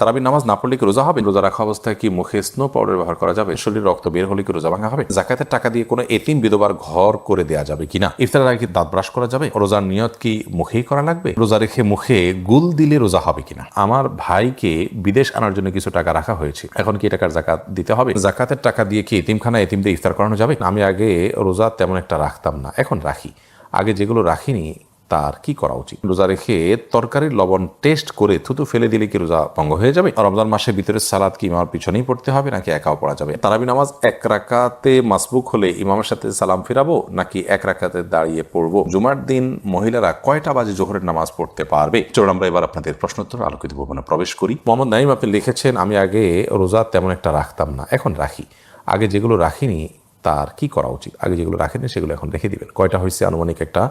তারাবির নামাজ না পড়লে কি রোজা হবে? রোজা রাখা অবস্থায় কি মুখে স্নো পাউডার ব্যবহার করা যাবে? শরীরে রক্ত বের হলে কি রোজা ভাঙা হবে? জাকাতের টাকা দিয়ে কোনো এতিম বিধবার ঘর করে দেওয়া যাবে কিনা ইফতারের আগে কি দাঁত ব্রাশ করা যাবে? রোজার নিয়ত কি মুখেই করা লাগবে? রোজা রেখে মুখে গুল দিলে রোজা হবে কিনা আমার ভাইকে বিদেশ আনার জন্য কিছু টাকা রাখা হয়েছে। এখন কি টাকার জাকাত দিতে হবে? জাকাতের টাকা দিয়ে কি এতিমখানা দিয়ে ইফতার করানো যাবে? আমি আগে রোজা তেমন একটা রাখতাম না। এখন রাখি। আগে যেগুলো রাখিনি তার কি করা উচিত? রোজা রেখে তরকারির লবণ টেস্ট করে থুতু ফেলে দিলে কি রোজা ভঙ্গ হয়ে যাবে? রমজান মাসের ভিতরে সালাদ কি ইমামের পিছনেই পড়তে হবে নাকি একাও পড়া যাবে? তারাবি নামাজ এক রাকাতে মাসবুক হলে ইমামের সাথে সালাম ফিরাবো নাকি এক রাকাতে দাঁড়িয়ে পড়ব? জুমার দিন মহিলারা কয়টা বাজে জোহরের নামাজ পড়তে পারবে? চলুন আমরা এবার আপনাদের প্রশ্নোত্তর আলোকিত ভবনে প্রবেশ করি। মোহাম্মদ নাইম আপনি লিখেছেন, আমি আগে রোজা তেমন একটা রাখতাম না, এখন রাখি। আগে যেগুলো রাখিনি তার কি করা উচিত? আগে যেগুলো রাখেনি সেগুলো এখন রেখে দিবেন। কয়টা হয়েছে আনুমানিক একটা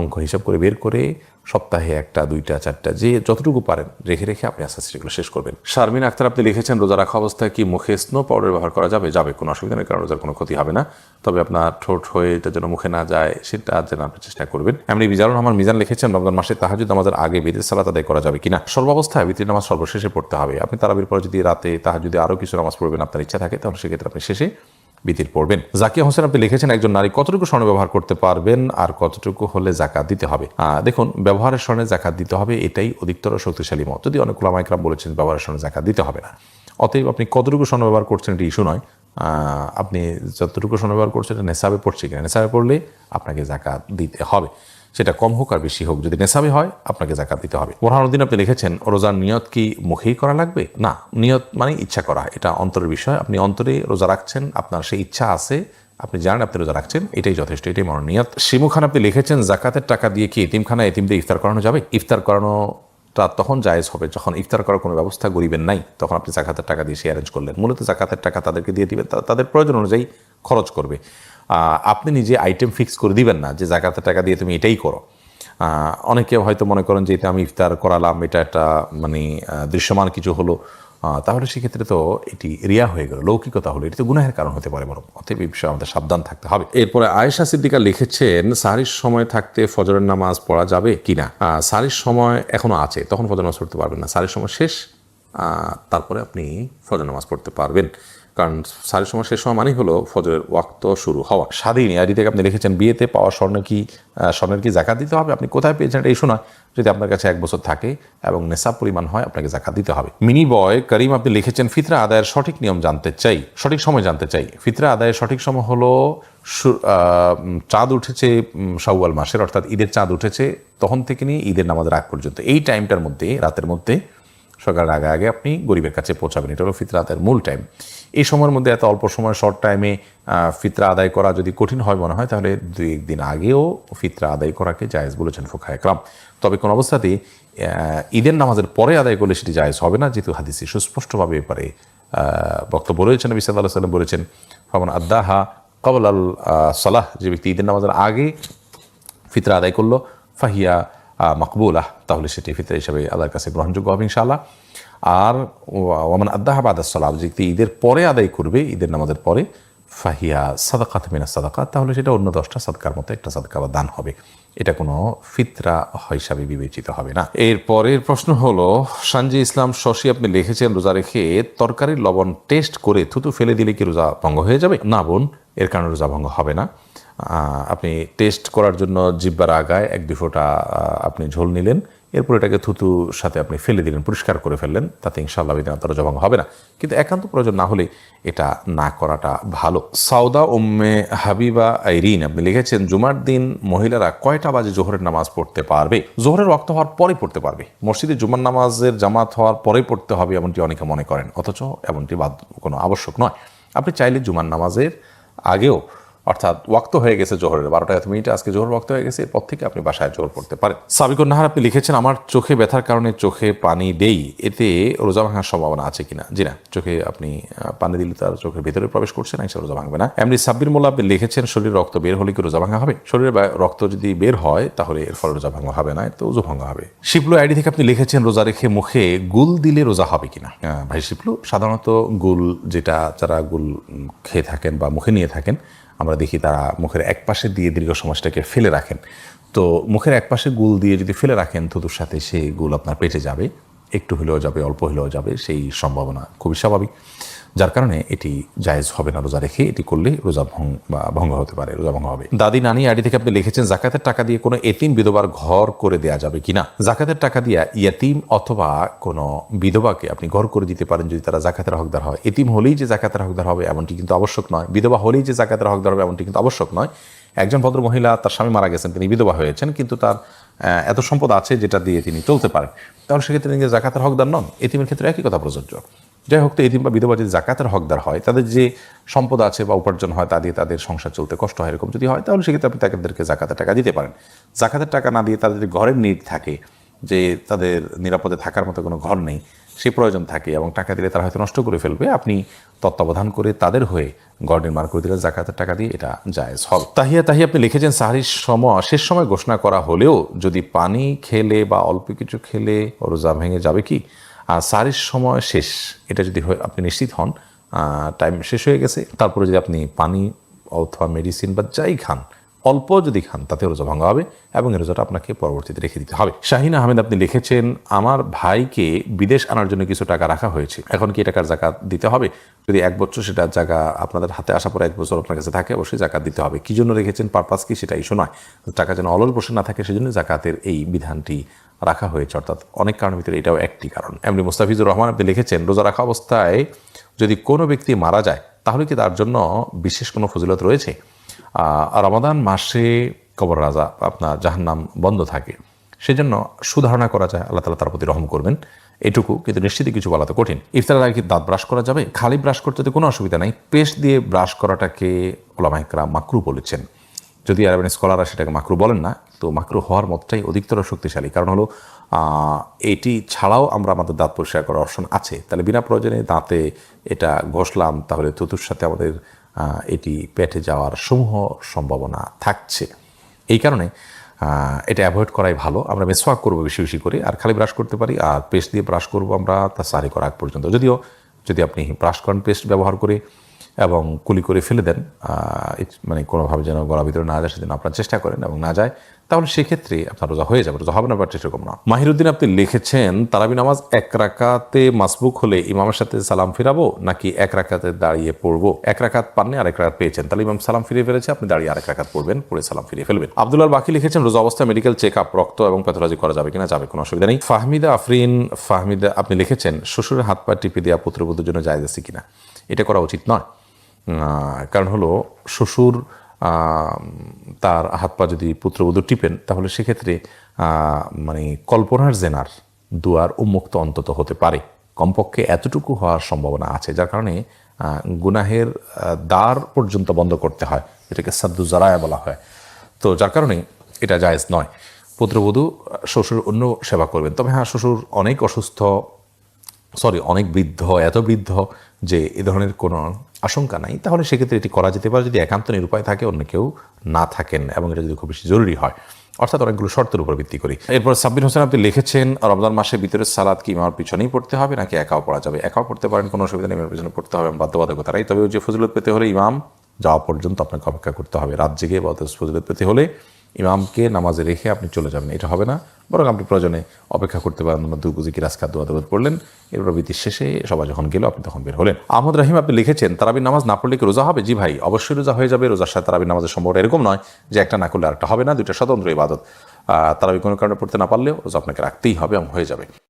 অঙ্ক হিসাব করে বের করে সপ্তাহে একটা, দুইটা, চারটা, যে যতটুকু পারেন রেখে রেখে আপনি আস্তে আস্তে সেগুলো শেষ করবেন। শারমিন আক্তার, আপনি লিখেছেন, রোজা রাখা অবস্থায় কি মুখে স্নো পাউডার ব্যবহার করা যাবে? যাবে, কোনো অসুবিধা নেই, কারণ রোজার কোনো ক্ষতি হবে না। তবে আপনার ঠোঁট হয়ে এটা যেন মুখে না যায়, সেটা যেন আপনি চেষ্টা করবেন। এমনি মিজানুর রহমান মিজান লিখেছেন, রমজান মাসে তাহাজুদ আমাদের আগে বেদের সালাত আদায় করা যাবে কিনা? সর্বাবস্থায় বিতির নামাজ সর্বশেষে পড়তে হবে। আপনি তারাবির পরে যদি রাতে তাহাজুদে আরও কিছু নামাজ পড়বেন, আপনার ইচ্ছা থাকে, তাহলে সেক্ষেত্রে আপনি শেষে বিতির পড়বেন। জাকিয়া হোসেন আপনি লিখেছেন, একজন নারী কতটুকু স্বর্ণ ব্যবহার করতে পারবেন আর কতটুকু হলে জাকাত দিতে হবে? দেখুন, ব্যবহারের স্বর্ণে জাকাত দিতে হবে, এটাই অধিকতর শক্তিশালী মত। যদি অনেক ওলামাইকরাম বলেছেন, ব্যবহারের স্বর্ণে জাকাত দিতে হবে না। অতএব আপনি কতটুকু স্বর্ণ ব্যবহার করছেন এটি ইস্যু নয়। আপনি যতটুকু স্বর্ণ ব্যবহার করছেন এটা নেশাবে পড়ছে কিনা? নেশাবে পড়লে আপনাকে জাকাত দিতে হবে। সেটা কম হোক আর বেশি হোক। যদি নেশাবে হয়, আপনাকে জাকাত দিতে হবে। বোরহানুদ্দিন আপনি লিখেছেন, রোজার নিয়ত কি মুখেই করা লাগবে? না, নিয়ত মানে ইচ্ছা করা। এটা অন্তরের বিষয়। আপনি অন্তরে রোজা রাখছেন, আপনার সেই ইচ্ছা আছে, আপনি জানেন আপনি রোজা রাখছেন, এটাই যথেষ্ট, এটাই মনোনিয়ত শিমু খান আপনি লিখেছেন, জাকাতের টাকা দিয়ে কি এতিমখানা এতিমদের ইফতার করানো যাবে? ইফতার করানো তা তখন জায়েজ হবে। যখন ইফতার করার কোনো ব্যবস্থা গরিবের নাই, তখন আপনি জাকাতের টাকা দিয়ে সে অ্যারেঞ্জ করলেন। মূলত জাকাতের টাকা তাদেরকে দিয়ে দিবেন তাদের প্রয়োজন অনুযায়ী খরচ করবে। আপনি নিজে আইটেম ফিক্স করে দিবেন না যে জাকাতের টাকা দিয়ে তুমি এটাই করো। অনেকে হয়তো মনে করেন যে এটা আমি ইফতার করালাম, এটা একটা মানে দৃশ্যমান কিছু হলো। তাহলে সেক্ষেত্রে তো এটি রিয়া হয়ে গেল, লৌকিকতা হলো। এটি তো গুনাহের কারণ হতে পারে বরং। অতএব এই বিষয়ে আমাদের সাবধান থাকতে হবে। এরপরে আয়েশা সিদ্দিকা লিখেছেন সারির সময় থাকতে ফজরের নামাজ পড়া যাবে কিনা? সারির সময় এখনও আছে, তখন ফজর নামাজ পড়তে পারবেন না। সারির সময় শেষ তারপরে আপনি ফজর নামাজ পড়তে পারবেন। কারণ সারের সময় শেষ হওয়া মানেই হলো ফজরের ওয়াক্ত শুরু হওয়া। স্বাধীন আইডি থেকে আপনি লিখেছেন বিয়েতে পাওয়া স্বর্ণ কি স্বর্ণের কি জাকাত দিতে হবে? আপনি কোথায় পেয়েছেন ইস্যু নয় যদি আপনার কাছে এক বছর থাকে এবং নেশাব পরিমাণ হয়, আপনাকে জাকাত দিতে হবে। মিনি বয় করিম আপনি লিখেছেন, ফিতরা আদায়ের সঠিক নিয়ম জানতে চাই, সঠিক সময় জানতে চাই। ফিতরা আদায়ের সঠিক সময় হলো চাঁদ উঠেছে শাওয়াল মাসের, অর্থাৎ ঈদের চাঁদ উঠেছে, তখন থেকে নিয়ে ঈদের নামাজের আগ পর্যন্ত। এই টাইমটার মধ্যে, রাতের মধ্যে সকালের আগে আগে আপনি গরিবের কাছে পৌঁছাবেন। এটা হলো ফিতরা আদায়ের মূল টাইম এই সময়ের মধ্যে এত অল্প সময় শর্ট টাইমে ফিতরা আদায় করা যদি কঠিন হয় মনে হয়, তাহলে দুই একদিন আগেও ফিতরা আদায় করাকে জায়েজ বলেছেন ফোখা একরাম। তবে কোন অবস্থাতেই ঈদের নামাজের পরে আদায় করলে সেটি জায়েজ হবে না, যেহেতু হাদিসে সুস্পষ্টভাবে এপারে বক্তব্য রয়েছেন, নবী সাল্লাহ সাল্লাম বলেছেন, ফমন আদাহা কবল আল সালাহ যে ব্যক্তি ঈদের নামাজের আগে ফিতরা আদায় করল, ফাহিয়া মকবুলাহ তাহলে সেটি ফিতরা হিসাবে আল্লাহর কাছে গ্রহণযোগ্য হবে ইনশাআল্লাহ। আর ওমান আদাহা বাদাসালাম যে ঈদের পরে আদায় করবে, ঈদের নামাজের পরে, ফাহিয়া সাদাকাত মিনা সাদাকাত, তাহলে সেটা অন্য দশটা সাদকার মতো একটা সাদকা বা দান হবে। এটা কোনো ফিতরা হিসাবে বিবেচিত হবে না। এর পরের প্রশ্ন হলো, সানজি ইসলাম শশী আপনি লিখেছেন রোজা রেখে তরকারির লবণ টেস্ট করে থুতু ফেলে দিলে কি রোজা ভঙ্গ হয়ে যাবে? না বোন, এর কারণে রোজা ভঙ্গ হবে না। আপনি টেস্ট করার জন্য জিব্বার আগায় এক দুই ফোঁটা আপনি ঝোল নিলেন। এরপর এটাকে থুতু সাথে আপনি ফেলে দিলেন, পরিষ্কার করে ফেললেন। তাতে ইনশাআল্লাহ বিধান তার জবাং হবে না। কিন্তু একান্ত প্রয়োজন না হলে এটা না করাটা ভালো। সাউদা উম্মে হাবিবা আইরিন, আপনি লিখেছেন, জুমার দিন মহিলারা কয়টা বাজে জোহরের নামাজ পড়তে পারবে? জোহরের রক্ত হওয়ার পরে পড়তে পারবে। মসজিদে জুমার নামাজের জামাত হওয়ার পরে পড়তে হবে, এমনটি অনেকে মনে করেন। অথচ এমনটি বাধ্য কোনো আবশ্যক নয়। আপনি চাইলে জুমার নামাজের আগেও অর্থাৎ ওয়াক্ত হয়ে গেছে জোহরের বারোটা এত মিনিটে আজকে জোহর ওয়াক্ত হয়ে গেছে, এরপর থেকে আপনি বাসায় জোহর পড়তে পারেন। সাবিকুর নাহার, আপনি লিখেছেন, আমার চোখে ব্যথার কারণে চোখে পানি দেই। এতে রোজা ভাঙার সম্ভাবনা আছে কিনা? জি না, চোখে আপনি পানি দিলে তার চোখের ভিতরে প্রবেশ করছে না রোজা ভাঙবে না। এমনি সাব্বির মোল্লা, আপনি লিখেছেন, শরীরে রক্ত বের হলে কি রোজা ভাঙা হবে? শরীরে রক্ত যদি বের হয়, তাহলে এর ফলে রোজা ভাঙা হবে না তো উজু ভাঙা হবে। শিপলু আইডি থেকে আপনি লিখেছেন, রোজা রেখে মুখে গুল দিলে রোজা হবে কিনা? ভাই শিপলু সাধারণত গুল যেটা, যারা গুল খেয়ে থাকেন বা মুখে নিয়ে থাকেন আমরা দেখি তারা মুখের এক পাশে দিয়ে দীর্ঘ সমাজটাকে ফেলে রাখেন। তো মুখের এক পাশে গুল দিয়ে যদি ফেলে রাখেন, থুতুর সাথে সেই গুল আপনার পেটে যাবে। একটু হলেও যাবে, অল্প হলেও যাবে, সেই সম্ভাবনা খুবই স্বাভাবিক। যার কারণে এটি জায়েজ হবে না রোজা রেখে, এটি করলে রোজা ভঙ্গ বা ভঙ্গ হতে পারে, রোজা ভঙ্গ হবে। দাদি নানি আইডি থেকে আপনি লিখেছেন, জাকাতের টাকা দিয়ে কোনো এতিম বিধবার ঘর করে দেওয়া যাবে কিনা জাকাতের টাকা দিয়ে ইয়াতিম অথবা কোনো বিধবাকে আপনি ঘর করে দিতে পারেন যদি তারা জাকাতের হকদার হয়। এতিম হলেই যে জাকাতের হকদার হবে এমনটি কিন্তু আবশ্যক নয়। বিধবা হলেই যে জাকাতের হকদার হবে এমনটি কিন্তু আবশ্যক নয়। একজন ভদ্র মহিলা তার স্বামী মারা গেছেন, তিনি বিধবা হয়েছেন, কিন্তু তার এত সম্পদ আছে যেটা দিয়ে তিনি চলতে পারেন। তাহলে সেক্ষেত্রে তিনি জাকাতের হকদার নন। এতিমের ক্ষেত্রে একই কথা প্রযোজ্য। যাই হোক, তো এতিম বা বিধবা যদি জাকাতের হকদার হয়, তাদের যে সম্পদ আছে বা উপার্জন হয়, তা দিয়ে তাদের সংসার চলতে কষ্ট হয়, এরকম যদি হয়, তাহলে সেক্ষেত্রে আপনি তাদেরকে জাকাতের টাকা দিতে পারেন। জাকাতের টাকা না দিয়ে তাদের যদি ঘরের নিট থাকে। যে তাদের নিরাপদে থাকার মতো কোনো ঘর নেই সে প্রয়োজন থাকে এবং টাকা দিলে তারা হয়তো নষ্ট করে ফেলবে। আপনি তত্ত্বাবধান করে তাদের হয়ে ঘর নির্মাণ করে দিলে জাকাতের টাকা দিয়ে এটা জায়েজ হবে। তাহিয়া তাহিয়া, আপনি লিখেছেন, সাহারির সময় শেষ সময় ঘোষণা করা হলেও যদি পানি খেলে বা অল্প কিছু খেলে রোজা ভেঙে যাবে কি? আর সারির সময় শেষ, এটা যদি আপনি নিশ্চিত হন টাইম শেষ হয়ে গেছে। তারপরে যদি আপনি পানি অথবা মেডিসিন বা যাই খান অল্প যদি খান, তাতে রোজা ভাঙা হবে এবং এই রোজাটা আপনাকে পরবর্তীতে রেখে দিতে হবে। শাহিন আহমেদ আপনি লিখেছেন, আমার ভাইকে বিদেশ আনার জন্য কিছু টাকা রাখা হয়েছে। এখন কি টাকার জাকাত দিতে হবে? যদি এক বছর সেটা জায়গা আপনাদের হাতে আসার পর এক বছর আপনার কাছে থাকে, অবশ্যই জাকাত দিতে হবে। কি জন্য রেখেছেন? পারপাস কি? সেটা ইস্যু নয়। টাকা যেন অলল বসে না থাকে, সেজন্য জাকাতের এই বিধানটি রাখা হয়েছে। অর্থাৎ অনেক কারণের ভিতরে এটাও একটি কারণ। এমনি মুস্তাফিজুর রহমান আপনি লিখেছেন, রোজা রাখা অবস্থায় যদি কোনো ব্যক্তি মারা যায়, তাহলে কি তার জন্য বিশেষ কোনো ফজিলত রয়েছে? রমাদান মাসে কবর রাজা আপনার জাহান্নাম বন্ধ থাকে। সেজন্য সুধারণা করা যায়, আল্লাহ তালা তার প্রতি রহম করবেন। এটুকু কিন্তু নিশ্চিতই কিছু বলা তো কঠিন। ইফতারের আগে দাঁত ব্রাশ করা যাবে? খালি ব্রাশ করতে তো কোনো অসুবিধা নাই। পেস্ট দিয়ে ব্রাশ করাটাকে ওলামাইকরা মাকরু বলেছেন। যদি আরবেন স্কলাররা সেটাকে মাকরু বলেন না, তো মাকরু হওয়ার মতটাই অধিকতর শক্তিশালী। কারণ হলো এটি ছাড়াও আমরা আমাদের দাঁত পরিষ্কার করার অপশন আছে। তাহলে বিনা প্রয়োজনে দাঁতে এটা ঘষলাম, তাহলে তুতুর সাথে আমাদের এটি পেটে যাওয়ার সমূহ সম্ভাবনা থাকছে। এই কারণে এটা অ্যাভয়েড করাই ভালো। আমরা মেসওয়াক করব বেশি বেশি করে, আর খালি ব্রাশ করতে পারি, আর পেস্ট দিয়ে ব্রাশ করব আমরা তা সারি করা আগ পর্যন্ত। যদিও, যদি আপনি ব্রাশ করেন পেস্ট ব্যবহার করে এবং কুলি করে ফেলে দেন মানে কোনোভাবে যেন গলা ভিতরে না যায় সেদিন আপনার চেষ্টা করেন এবং না যায়। তাহলে সেক্ষেত্রে আপনার রোজা হয়ে যাবে, রোজা হবে না বাট সেরকম না। মাহিরুদ্দিন, আপনি লিখেছেন, তারাবি নামাজ এক রাকাতে মাসবুক হলে ইমামের সাথে সালাম ফিরাবো, নাকি এক রাকাতে দাঁড়িয়ে পড়ব? এক রাকাত পাননি, আরেক রাকাত পেয়েছেন। তাহলে ইমাম সালাম ফিরে ফেলেছে, আপনি দাঁড়িয়ে আরেক রাকাত পড়বেন, পড়ে সালাম ফিরিয়ে ফেলবেন। আব্দুল্লাহ বাকি লিখেছেন, রোজা অবস্থায় মেডিকেল চেক আপ রক্ত এবং প্যাথোলজি করা যাবে কিনা যাবে, কোনো অসুবিধা নেই। ফাহমিদা আফরিন, ফাহমিদা, আপনি লিখেছেন, শ্বশুরের হাত পা টিপে দেওয়া পুত্রবধূর জন্য যায় কিনা? এটা করা উচিত নয়। কারণ হলো, শ্বশুর তার হাত পা যদি পুত্রবধূ টিপেন, তাহলে সেক্ষেত্রে মানে কল্পনার জেনার দুয়ার উন্মুক্ত অন্তত হতে পারে। কমপক্ষে এতটুকু হওয়ার সম্ভাবনা আছে, যার কারণে গুনাহের দ্বার পর্যন্ত বন্ধ করতে হয়, এটাকে সাদ্দু জারায়া বলা হয়। তো যার কারণে এটা জায়েজ নয়। পুত্রবধূ, শ্বশুর অন্য সেবা করবেন। তবে হ্যাঁ শ্বশুর অনেক অসুস্থ সরি অনেক বৃদ্ধ, এত বৃদ্ধ যে এ ধরনের কোনো আশঙ্কা নাই, তাহলে সেক্ষেত্রে এটি করা যেতে পারে যদি একান্ত নিরুপায় থাকে, অন্য কেউ না থাকেন এবং এটা যদি খুব বেশি জরুরি হয়। অর্থাৎ অনেকগুলো শর্তের উপর ভিত্তি করি এরপর সাব্বির হোসেন আপনি লিখেছেন, রমজান মাসের ভিতরে সালাদ কি ইমার পিছনেই পড়তে হবে নাকি একাও পড়া যাবে? একাও পড়তে পারেন, কোনো অসুবিধা নেই, ইমামের পিছনে পড়তে হবে বাধ্যবাধকতা নাই তবে যে ফজলত পেতে হলে ইমাম যাওয়া পর্যন্ত আপনাকে অপেক্ষা করতে হবে। রাত জেগে বা ফজিলত পেতে হলে ইমামকে নামাজে রেখে আপনি চলে যাবেন। এটা হবে না, বরং আপনি প্রয়োজনে অপেক্ষা করতে পারেন দু দুগুজি কি রাজকাত দোয়া দোয়া পড়লেন। এরপর বিতির শেষে সবাই যখন গেল, আপনি তখন বের হলেন। আহমদ রাহিম, আপনি লিখেছেন তারাবি নামাজ না পড়লে কি রোজা হবে? জি ভাই, অবশ্যই রোজা হয়ে যাবে। রোজার সাথে তারাবি নামাজের সম্ভব এরকম নয় যে একটা না করলে আরেকটা হবে না, দুইটা স্বতন্ত্র ইবাদত। তারাবি কোনো কারণে পড়তে না পারলেও রোজা আপনাকে রাখতেই হবে এবং হয়ে যাবে।